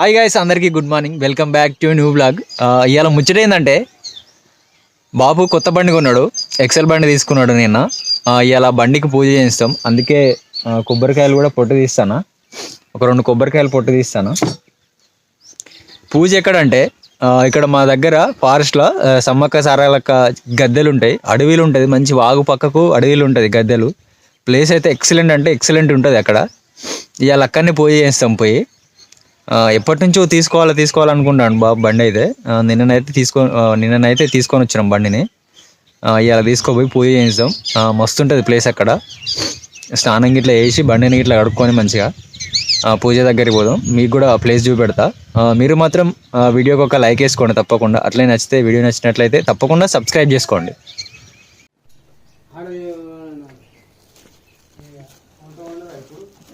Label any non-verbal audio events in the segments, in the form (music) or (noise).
Hi guys అందరికీ good morning welcome back to new blog ఇవాళ ముచ్చట ఏంటంటే బాబు కొత్త బండి కొన్నాడు ఎక్సెల్ బండి తీసుకున్నాడు నిన్న. Uh, ఇవాళ బండికి పూజ చేయిస్తాం. అందుకే uh, కొబ్బరికాయలు కూడా పొట్టు తీస్తాను? ఒక రెండు కొబ్బరికాయలు పొట్టు తీస్తాను? పూజ ఎక్కడంటే uh, ఇక్కడ మా దగ్గర ఫారెస్ట్లో సమ్మక్క సారాలక్క గద్దెలు ఉంటాయి. అడవిలు ఉంటుంది మంచి వాగు పక్కకు అడవిలు ఉంటుంది గద్దెలు. ప్లేస్ అయితే ఎక్సలెంట్ అంటే ఎక్సలెంట్ ఉంటుంది అక్కడ. ఇవాళ అక్కడనే పూజ చేస్తాం పోయి. ఎప్పటి నుంచో తీసుకోవాలి తీసుకోవాలనుకుంటాను బాబు బండి అయితే. నిన్ననైతే తీసుకో నిన్ననైతే తీసుకొని వచ్చినాం బండిని. ఆ, ఇవాళ తీసుకోపోయి పూజ చేయిస్తాం. ఆ, మస్తు ఉంటుంది ప్లేస్ అక్కడ. స్నానం గిట్లా వేసి బండిని గిట్లా కడుక్కొని మంచిగా ఆ, పూజ దగ్గరికి పోదాం. మీకు కూడా ప్లేస్ చూపెడతా. మీరు మాత్రం వీడియోకి ఒక లైక్ వేసుకోండి తప్పకుండా. అట్లే నచ్చితే వీడియో నచ్చినట్లయితే తప్పకుండా సబ్స్క్రైబ్ చేసుకోండి.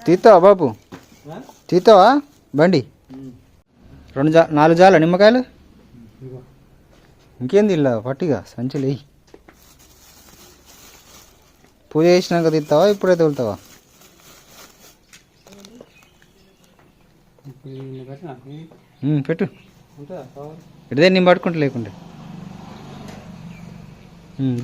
తీస్తావా బాబు? తీస్తావా బండి? రెండు జా నాలుగు జాల నిమ్మకాయలు? ఇంకేంది ఇలా పట్టిగా? సంచులు వేయి పూజ చేసినాక తీస్తావా ఇప్పుడే తోలుతావా పెట్టు. ఇదే నేను పట్టుకుంటా లేకుంటే. ఉమ్,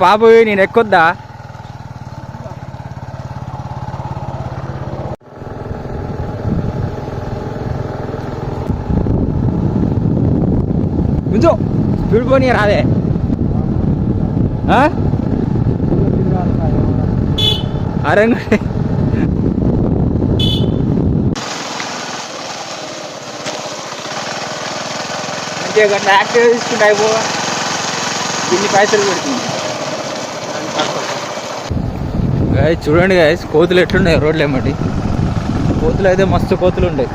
బాబు నేను ఎక్కొద్దా? ముంచో స్పీడ్ పోనీ రాదే ఆ? అరే మంచిగా గట్లా యాక్టివ్ తీసుకుంటే అయిపో. ఇన్ని పైసలు పెడుతుంది గాయ చూడండి గాయస్ కోతులు ఎట్లున్నాయి రోడ్లు ఏమిటి? కోతులు అయితే మస్తు కోతులు ఉంటాయి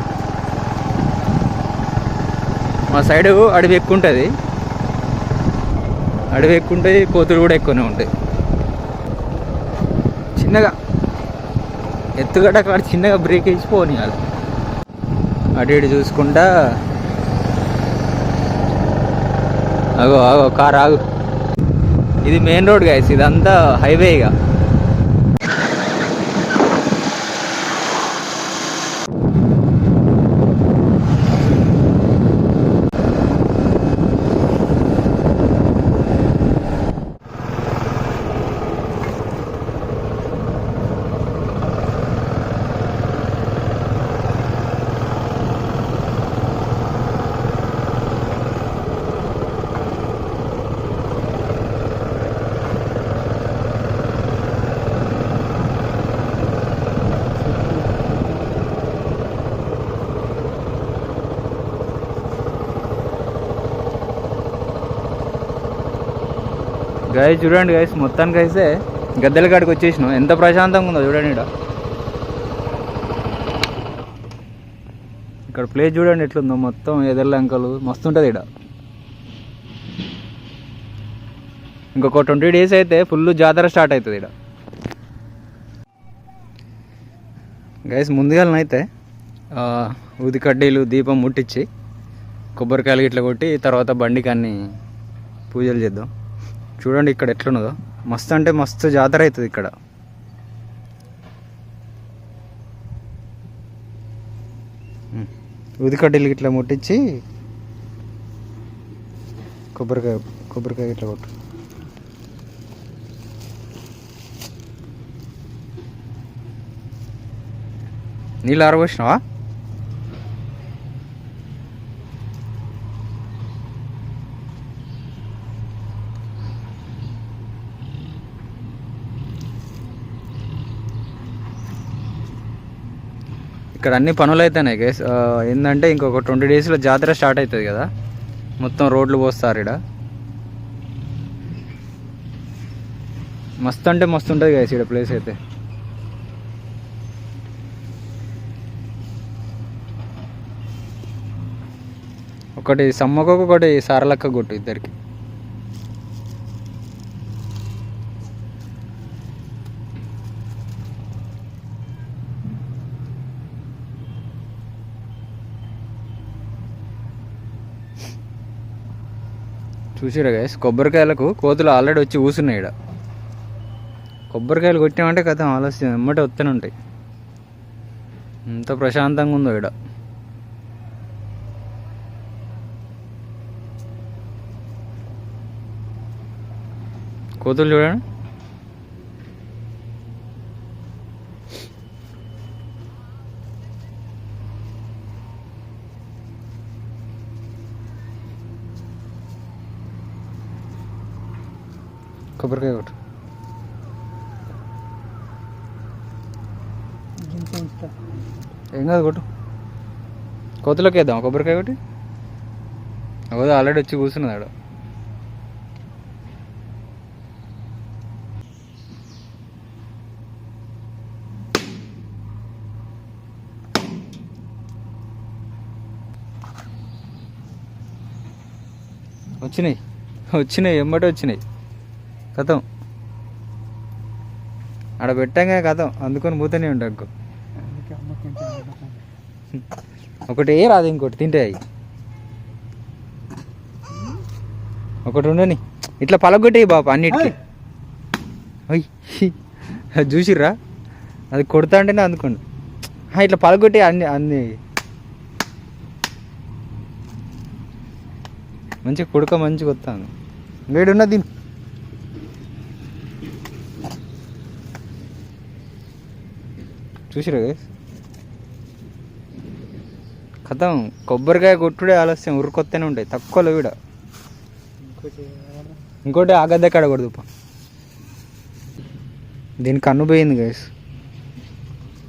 మా సైడ్ అడవి ఎక్కువ ఉంటుంది. అడవి ఎక్కువ ఉంటుంది కోతులు కూడా ఎక్కువనే ఉంటాయి. చిన్నగా ఎత్తుగడ్డ కాడ చిన్నగా బ్రేక్ వేసి పోనీయాలి. అటు ఇటు చూసుకుంటా. అగో అగో కార్ ఆగు. ఇది మెయిన్ రోడ్ గాయస్ ఇదంతా హైవే ఇక. గాయ చూడండి గాయస్ మొత్తానికి అయితే గద్దెల కాడికి వచ్చేసినాం. ఎంత ప్రశాంతంగా ఉందో చూడండి ఇక్కడ ఇక్కడ ప్లేస్ చూడండి ఎట్లుందో మొత్తం ఎదర్లంకలు మస్తు ఉంటుంది ఇక్కడ ఇంకొక ట్వంటీ డేస్ అయితే ఫుల్ జాతర స్టార్ట్ అవుతుంది ఇక్కడ గైస్ ముందుగాలనైతే ఆ, ఊది కడ్డీలు దీపం ముట్టించి కొబ్బరికాయలు ఇట్లా కొట్టి తర్వాత బండికి అన్ని పూజలు చేద్దాం. చూడండి ఇక్కడ ఎట్లున్నదో. మస్తు అంటే మస్తు జాతర అవుతుంది ఇక్కడ. ఉదికడ్డీలు ఇట్లా ముట్టించి కొబ్బరికాయ కొబ్బరికాయ ఇట్లా కొట్టు. నీళ్ళు ఆరబోసినావా? ఇక్కడ అన్ని పనులు అయితేనే గైస్ ఏంటంటే ఇంకొక ట్వంటీ డేస్లో జాతర స్టార్ట్ అవుతుంది కదా. మొత్తం రోడ్లు పోస్తారు ఇక్కడ మస్తు అంటే మస్తు ఉంటుంది గైస్ ఇక్కడ ప్లేస్ అయితే. ఒకటి సమ్మకు ఒకటి సారలక్క గుట్టు ఇద్దరికి. చూసిరా గైస్ కొబ్బరికాయలకు కోతులు ఆల్రెడీ వచ్చి కూసున్నాయి ఇక్కడ కొబ్బరికాయలు కొట్టామంటే కథ ఆలస్యం ఎమ్మటే వస్తూనే ఉంటాయి. ఎంత ప్రశాంతంగా ఉందో ఇక్కడ కోతులు చూడండి కొబ్బరికాయ కొట్టు ఏం కాదు కొట్టు. కోతులోకి వేద్దాం కొబ్బరికాయ కొట్టి. అవదు ఆల్రెడీ వచ్చి కూర్చున్నది ఆడ. వచ్చినాయి. వచ్చినాయి ఎమ్మటి వచ్చినాయి. కథం. ఆడ పెట్టాక కథం. అందుకొని పోతూనే ఉంటా ఇంకో. ఒకటి ఏ రాదు ఇంకోటి తింటే అయ్యి ఒకటి ఉండని. ఇట్లా పలగొట్టి బాబు అన్నిటికీ. చూసిర్రా? అది కొడతా అంటేనే అందుకోండి. ఇట్లా పలగొట్టి అన్ని అన్ని. మంచిగా కొడుక మంచిగా వస్తాను వేడున్న దీని చూసిరా? కథం. కొబ్బరికాయ కొట్టుడే ఆలస్యం ఉరుకొత్తనే ఉంటాయి తక్కువలో కూడా ఇంకోటి ఆ గద్దె కాడ కొడదు దీని కన్ను పోయింది గైస్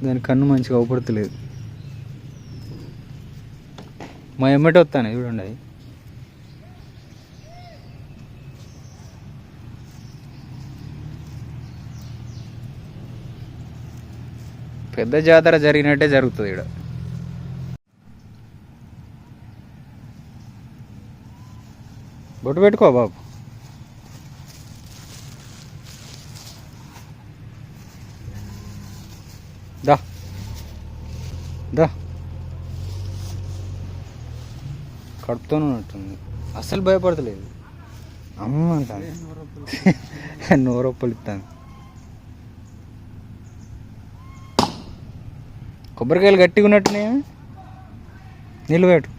దాని కన్ను మంచిగా అవపడతలేదు. మా ఎమ్మటి వస్తాను చూడండి అది. పెద్ద జాతర జరిగినట్టే జరుగుతుంది ఇక్కడ బొట్టు పెట్టుకో బాబు. దా. దా. కడుపుతోనే ఉన్నట్టుంది అస్సలు భయపడతలేదు. అమ్మ అంటాను (laughs) నోరొప్పలు ఇస్తాను కొబ్బరికాయలు గట్టిగా ఉన్నట్టునే నిలబెట్టు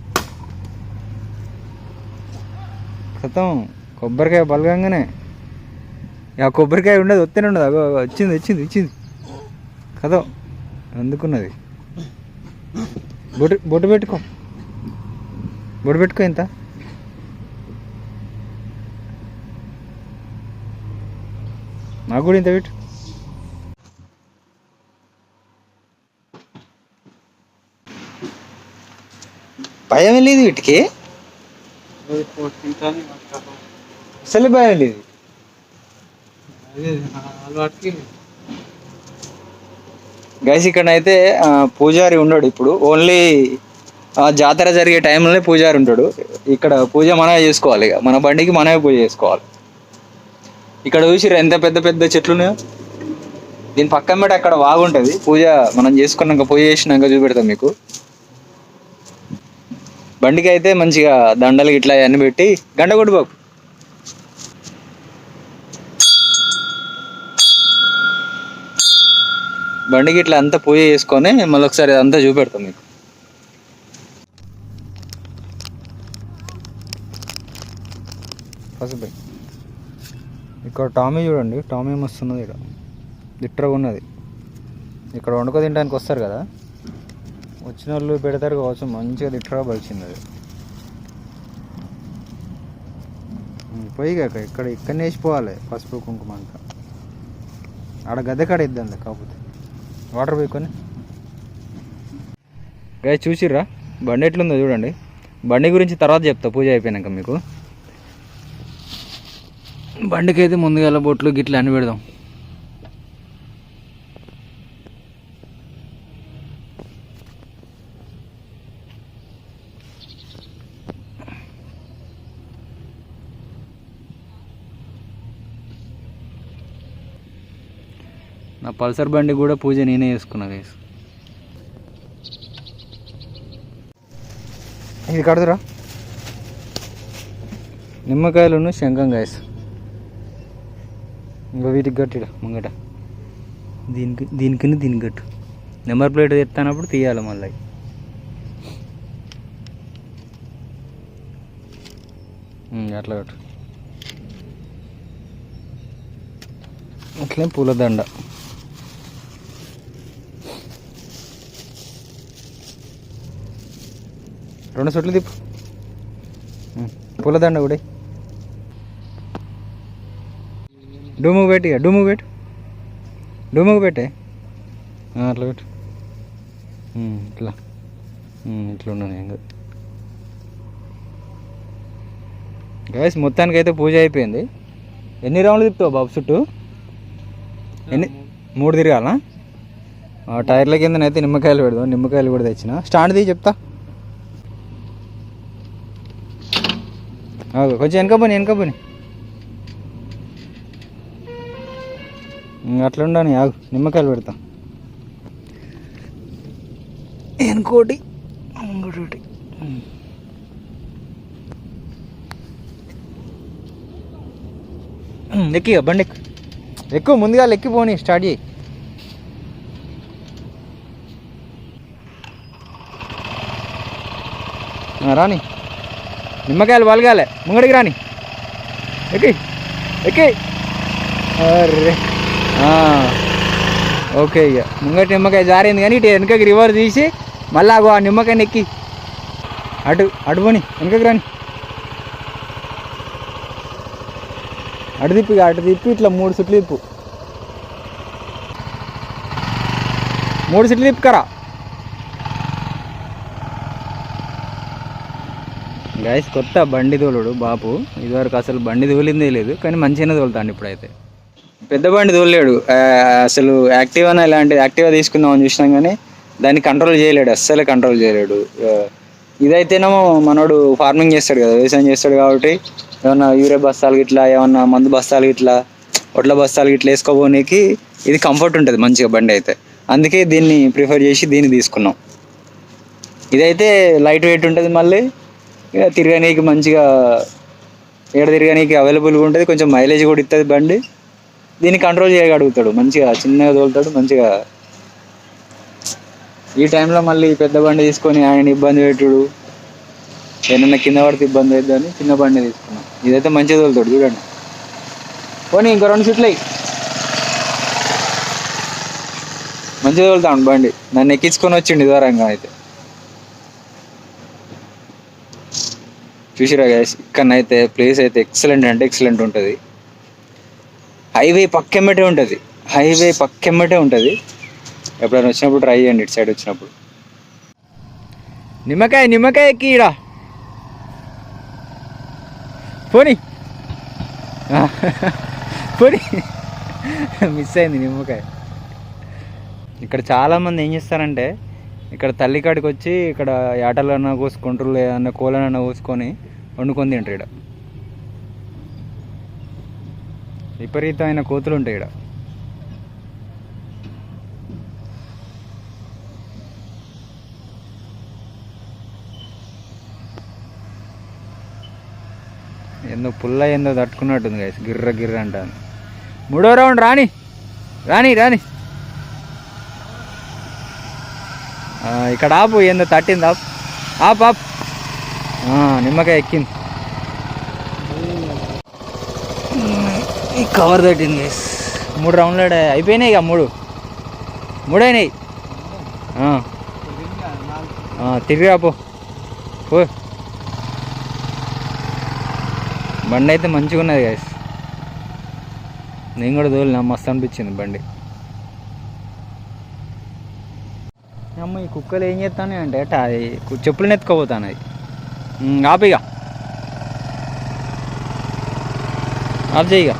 క్రితం కొబ్బరికాయ బలగంగానే ఆ కొబ్బరికాయ ఉండదు వస్తేనే ఉండదు. అగో వచ్చింది వచ్చింది వచ్చింది. కథం. అందుకున్నది. బొట్టు బొట్టు పెట్టుకో. బొట్టు పెట్టుకో ఇంత. నాకు కూడా ఇంత పెట్టు. భయం లేదు వీటికి. అసలు భయం లేదు. గైస్ ఇక్కడ అయితే పూజారి ఉండడు ఇప్పుడు. ఓన్లీ జాతర జరిగే టైంలోనే పూజారి ఉంటాడు. ఇక్కడ పూజ మనమే చేసుకోవాలి ఇక. మన బండికి మనమే పూజ చేసుకోవాలి. ఇక్కడ చూసిర్రు ఎంత పెద్ద పెద్ద చెట్లు ఉన్నాయో? దీని పక్కన పెట్టి అక్కడ వాగుంటుంది పూజ మనం చేసుకున్నాక పూజ చేసినాక చూపెడతాం మీకు. బండికి అయితే మంచిగా దండలు ఇట్లా అన్ని పెట్టి గంట కొట్టు బాబు బండికి ఇట్లా అంతా పూజ చేసుకొని మళ్ళీ ఒకసారి అంతా చూపెడతాం మీకు. పసుపు. ఇక్కడ టామీ చూడండి టామీ మస్తున్నది ఇక్కడ. లిట్టరగా ఉన్నది. ఇక్కడ వండుకో తినడానికి వస్తారు కదా? వచ్చిన వాళ్ళు పెడతారు కావచ్చు మంచిగా లిట్టరగా బలిచింది అది. ఉమ్, పోయి కాక ఇక్కడ వేసిపోవాలి పసుపు కుంకుమ అంతా. ఆడ గద్దె కాడ ఇద్దాం కాకపోతే. వాటర్ పోయికొని. గాయ చూసిర్రా? బండి ఎట్లుందో చూడండి. బండి గురించి తర్వాత చెప్తా పూజ అయిపోయినాక మీకు. బండికి అయితే ముందుగా బొట్లు గిట్లు అన్ని పెడదాం. పల్సర్ బండి కూడా పూజ నేనే చేసుకున్నా గైస్ ఇది కడదురా. నిమ్మకాయలను శంఖం గాయస్ ఇంకా వీటికి గట్టిడ ముంగట. దీనికి దీనికి దీనికి గట్టు నెంబర్ ప్లేట్ ఎత్తానప్పుడు తీయాలి మళ్ళీ. అట్లా కట్టు. అట్లే పూలదండ. రెండు చుట్లు తిప్పు పూలదండ కూడా. డూముకు పెట్టి ఇక, డూముకు పెట్టు. డూముకు పెట్టే. అట్లా పెట్టు. ఇట్లా ఇట్లా. ఉన్నాను ఏం కాదు గైస్ మొత్తానికి అయితే పూజ అయిపోయింది. ఎన్ని రౌండ్లు తిప్పుతావు బాబు చుట్టూ? ఎన్ని? మూడు తిరగాలా? టైర్ల కిందనైతే నిమ్మకాయలు పెడదాం నిమ్మకాయలు కూడా తెచ్చిన. స్టాండ్ తీ చెప్తా. కొంచెం వెనక పోని వెనక పోని. అట్లా ఉండని ఆగు నిమ్మకాయలు పెడతా. ఇంకోటి ఇంకోటి ఎక్కి బండి ఎక్కు. ఎక్కువ ముందుగా ఎక్కి పోని స్టార్ట్ చేయి. రాని. నిమ్మకాయలు వలగాలే. ముంగడికి రాని. ఎక్కి. ఎక్కి. అర్రే ఓకే ఇక ముంగటి నిమ్మకాయ జారింది కానీ ఇటు వెనకకి రివర్ తీసి మళ్ళా ఆ నిమ్మకాయని ఎక్కి. అటు అటు పోని. వెనకకి రాని. అటు తిప్పి ఇక అటు తిప్పి. ఇట్లా మూడు సుట్లు తిప్పు. మూడు సుట్లు తిప్పుకరా? గాయస్ కొత్త బండి తోలుడు బాపు. ఇదివరకు అసలు బండి తోలిందే లేదు కానీ మంచిగానే తోలుతాండి ఇప్పుడైతే. పెద్ద బండి తోలేడు అసలు యాక్టివా ఇలాంటి యాక్టివా తీసుకుందామని చూసినాం కానీ దాన్ని కంట్రోల్ చేయలేడు అస్సలే కంట్రోల్ చేయలేడు. ఇదైతేనేమో మనోడు ఫార్మింగ్ చేస్తాడు కదా వ్యవసాయం చేస్తాడు కాబట్టి ఏమన్నా యూరియా బస్తాలు గిట్లా ఏమన్నా మందు బస్తాలు గిట్ల ఒట్ల బస్తాలు గిట్లా వేసుకోబోనికి ఇది కంఫర్ట్ ఉంటుంది మంచిగా బండి అయితే. అందుకే దీన్ని ప్రిఫర్ చేసి దీన్ని తీసుకున్నాం. ఇదైతే లైట్ వెయిట్ ఉంటుంది మళ్ళీ. ఇక తిరగనీకి మంచిగా ఏడ తిరగనీకి అవైలబుల్గా ఉంటుంది కొంచెం మైలేజ్ కూడా ఇస్తుంది బండి. దీన్ని కంట్రోల్ చేయగలుగుతాడు మంచిగా చిన్నగా తోలుతాడు మంచిగా. ఈ టైంలో మళ్ళీ పెద్ద బండి తీసుకొని ఆయన ఇబ్బంది పెట్టుడు. ఏమన్నా కింద పడితే ఇబ్బంది అవుతుందని చిన్న బండి తీసుకున్నాం. ఇదైతే మంచిగా తోలుతాడు చూడండి. పోనీ ఇంకో రెండు సీట్లు అయ్యి మంచిగా తోలుతాడు బండి. నన్ను ఎక్కించుకొని వచ్చిండు దూరంగా అయితే. చూసిరా గైస్ ఇక్కడనైతే ప్లేస్ అయితే ఎక్సలెంట్ అంటే ఎక్సలెంట్ ఉంటుంది. హైవే పక్కెమ్మటే ఉంటుంది. హైవే పక్కెమ్మటే ఉంటుంది. ఎప్పుడైనా వచ్చినప్పుడు ట్రై చేయండి ఇటు సైడ్ వచ్చినప్పుడు. నిమ్మకాయ నిమ్మకాయ ఎక్కి ఈడ పోనీ పోనీ. మిస్ అయింది నిమ్మకాయ. ఇక్కడ చాలామంది ఏం చేస్తారంటే ఇక్కడ తల్లి కాడికి వచ్చి ఇక్కడ యాటలన్నా కోసుకుంటారు లేదన్నా కోలనన్నా కోసుకొని వండుకొని తింటారు ఇక్కడ విపరీతమైన కోతులు ఉంటాయి ఇక్కడ ఏందో పుల్ల ఏందో తట్టుకున్నట్టుంది గైస్ గిర్ర గిర్ర అంటాను మూడో రౌండ్ రాని రాని రాని ఆ, ఇక్కడ ఆపు ఏందో తట్టింది ఆపు. ఆపు ఆపు. నిమ్మకాయ ఎక్కింది. ఈ కవర్ తట్టింది మూడు రౌండ్లు అయిపోయినాయి ఇక మూడు. మూడైనాయి. తిరిగి రాపో పో. బండి అయితే మంచిగా ఉన్నది గైస్ నేను కూడా తోలినా మస్తు అనిపించింది బండి. అమ్మ ఈ కుక్కలు ఏం చేస్తాను అంటే అది చెప్పులు నెత్తుకోపోతాను అది ఆపిగా ఆఫ్ చేయిగా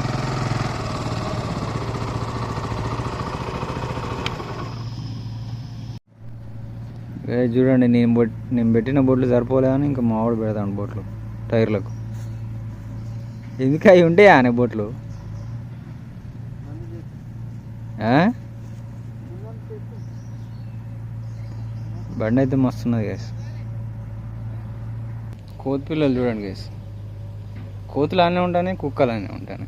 ఏ చూడండి నేను బొట్ నేను పెట్టిన బొట్లు సరిపోలేదని ఇంకా మావాడు పెడతాను బొట్లు టైర్లకు. ఎందుకు అవి ఉంటాయా అనే బొట్లు? బండి అయితే మస్తున్నది గ్యాస్ కోతి పిల్లలు చూడండి గ్యాస్ కోతులు అన్నీ ఉంటాను కుక్కలు అన్నీ ఉంటాను.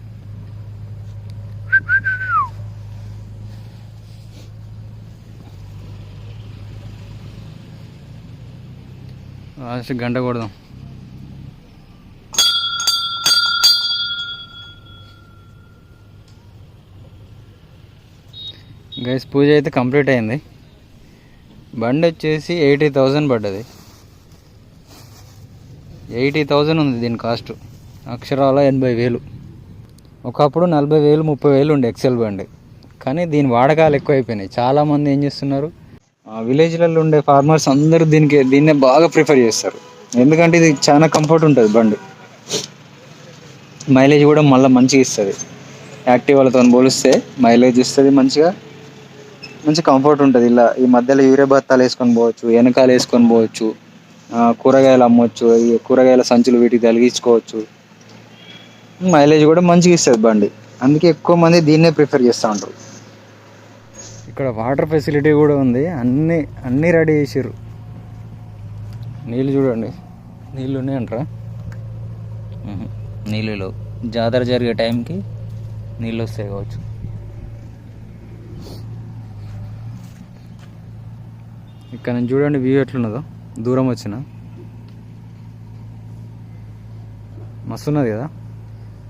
లాస్ట్ గంట కొడదాం. గైస్ పూజ అయితే కంప్లీట్ అయింది. బండి వచ్చేసి ఎయిటీ థౌజండ్ పడ్డది. ఎయిటీ థౌజండ్ ఉంది దీని కాస్ట్. అక్షరాల ఎనభై వేలు. ఒకప్పుడు నలభై వేలు ముప్పై వేలు ఉండే ఎక్సెల్ బండి. కానీ దీని వాడకాలు ఎక్కువ అయిపోయినాయి చాలామంది ఏం చేస్తున్నారు? విలేజ్లలో ఉండే ఫార్మర్స్ అందరూ దీనికి దీన్నే బాగా ప్రిఫర్ చేస్తారు. ఎందుకంటే ఇది చాలా కంఫర్ట్ ఉంటుంది బండి. మైలేజ్ కూడా మళ్ళీ మంచిగా ఇస్తుంది. యాక్టివాలతో పోలిస్తే మైలేజ్ ఇస్తుంది మంచిగా. మంచి కంఫర్ట్ ఉంటుంది. ఇలా ఈ మధ్యలో యూరియా బత్తాలు వేసుకొని పోవచ్చు వెనకాల వేసుకొని పోవచ్చు కూరగాయలు అమ్మవచ్చు ఈ కూరగాయల సంచులు వీటికి తలిగించుకోవచ్చు మైలేజ్ కూడా మంచిగా ఇస్తుంది బండి. అందుకే ఎక్కువ మంది దీన్నే ప్రిఫర్ చేస్తూ ఉంటారు. ఇక్కడ వాటర్ ఫెసిలిటీ కూడా ఉంది. అన్నీ అన్నీ రెడీ చేసారు నీళ్ళు చూడండి. నీళ్ళు ఉన్నాయంటారా? మ్మ్. నీళ్ళు జాతర జరిగే టైంకి నీళ్ళు వస్తాయి కావచ్చు. ఇక్కడ నుంచి చూడండి వ్యూ ఎట్లున్నదో. దూరం వచ్చిన. మస్తున్నది కదా.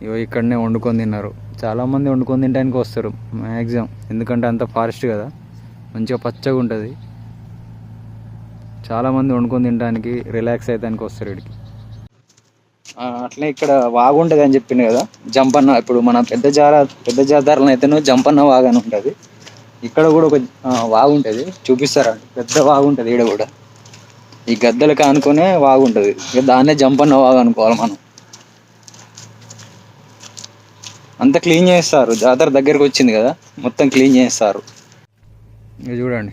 ఇగో ఇక్కడనే వండుకొని తిన్నారు. చాలామంది వండుకొని తినడానికి వస్తారు. మ్యాక్సిమం ఎందుకంటే అంత ఫారెస్ట్ కదా. మంచిగా పచ్చగా ఉంటుంది. చాలామంది వండుకొని తినడానికి రిలాక్స్ అయ్యడానికి వస్తారు ఇక్కడికి. అట్లే ఇక్కడ వాగు ఉంటుంది అని చెప్పింది కదా. జంపన్న ఇప్పుడు మన పెద్ద జార పెద్ద జాతరలో అయితేనో జంపన్న వాగు అని ఉంటుంది. ఇక్కడ కూడా ఒక వాగు ఉంటుంది. చూపిస్తారా పెద్ద వాగు ఉంటుంది ఈడ కూడా. ఈ గద్దెలకు ఆనుకునే వాగు ఉంటుంది. ఇక దాన్నే జంపన్న వాగు అనుకోవాలి మనం. అంత క్లీన్ చేస్తారు. జాతర దగ్గరకు వచ్చింది కదా మొత్తం క్లీన్ చేస్తారు. ఇది చూడండి.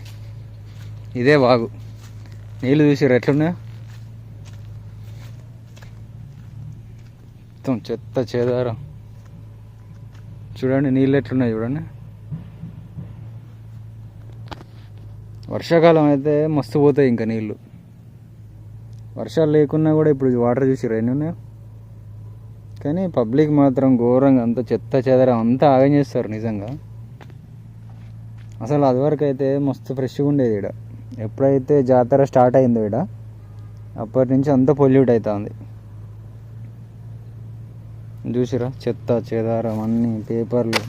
ఇదే వాగు. నీళ్ళు చూసారు ఎట్లున్నాయో? మొత్తం చెత్త చేదారం. చూడండి నీళ్ళు ఎట్లున్నాయి చూడండి. వర్షాకాలం అయితే మస్తు పోతాయి ఇంకా నీళ్ళు వర్షాలు లేకున్నా కూడా ఇప్పుడు వాటర్ చూసి ఎన్ని ఉన్నాయో? కానీ పబ్లిక్ మాత్రం ఘోరంగా అంత చెత్త చెదర అంతా ఆగం చేస్తారు నిజంగా. అసలు అదివరకు అయితే మస్తు ఫ్రెష్గా ఉండేది ఇక్కడ ఎప్పుడైతే జాతర స్టార్ట్ అయిందో ఇక్కడ అప్పటి నుంచి అంతా పొల్యూట్ అవుతుంది చూసిరా చెత్త చెదారం అన్నీ పేపర్లు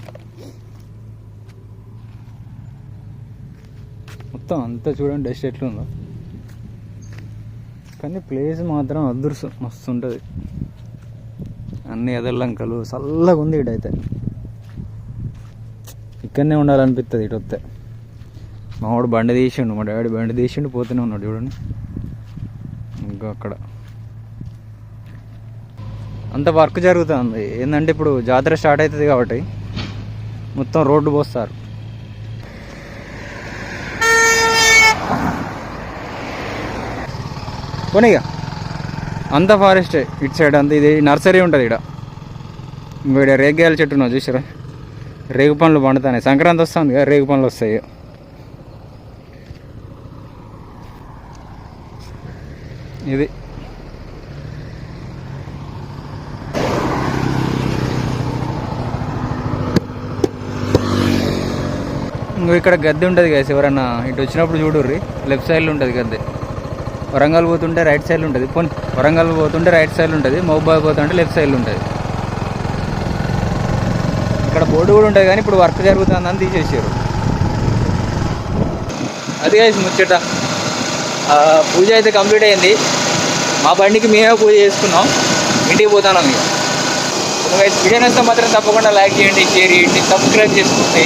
మొత్తం అంతా చూడండి డస్ట్ ఎట్లుందో. కానీ ప్లేస్ మాత్రం అదృష్టం మస్తు ఉంటుంది అన్ని ఎదర్లంకలు చల్లగా ఉంది ఇటైతే. ఇక్కడనే ఉండాలనిపిస్తుంది ఇటు వస్తే మా వాడు బండి తీసిండు మా డాడీ బండి తీసిండు పోతూనే ఉన్నాడు చూడండి. ఇంకా అక్కడ. అంత వర్క్ జరుగుతుంది. ఏంటంటే ఇప్పుడు జాతర స్టార్ట్ అవుతుంది కాబట్టి మొత్తం రోడ్డు పోస్తారు. ఇక అంత ఫారెస్టే ఇటు సైడ్ అంత ఇది నర్సరీ ఉంటుంది ఇక్కడ ఇక్కడ రేగాయల చెట్టు ఉన్నావు చూసారా రేగు పండ్లు పండుతాయి సంక్రాంతి వస్తుంది కదా రేగు పండ్లు వస్తాయి. ఇది. ఇంకో ఇక్కడ గద్దె ఉంటుంది కదా ఎవరన్నా ఇటు వచ్చినప్పుడు చూడుర్రి. లెఫ్ట్ సైడ్లో ఉంటుంది గద్దె. వరంగల్ పోతుంటే రైట్ సైడ్ ఉంటుంది. పోనీ వరంగల్ పోతుంటే రైట్ సైడ్ ఉంటుంది. మహబూబాద్ పోతుంటే లెఫ్ట్ సైడ్ ఉంటుంది. ఇక్కడ బోర్డు కూడా ఉంటుంది కానీ ఇప్పుడు వర్క్ జరుగుతుందని తీసేసారు. అది కాదు ముచ్చట. పూజ అయితే కంప్లీట్ అయింది. మా బండికి మేమే పూజ చేసుకున్నాం. ఇంటికి పోతాను మీకు వీడియో నచ్చితే మాత్రం తప్పకుండా లైక్ చేయండి షేర్ చేయండి సబ్స్క్రైబ్ చేసుకోండి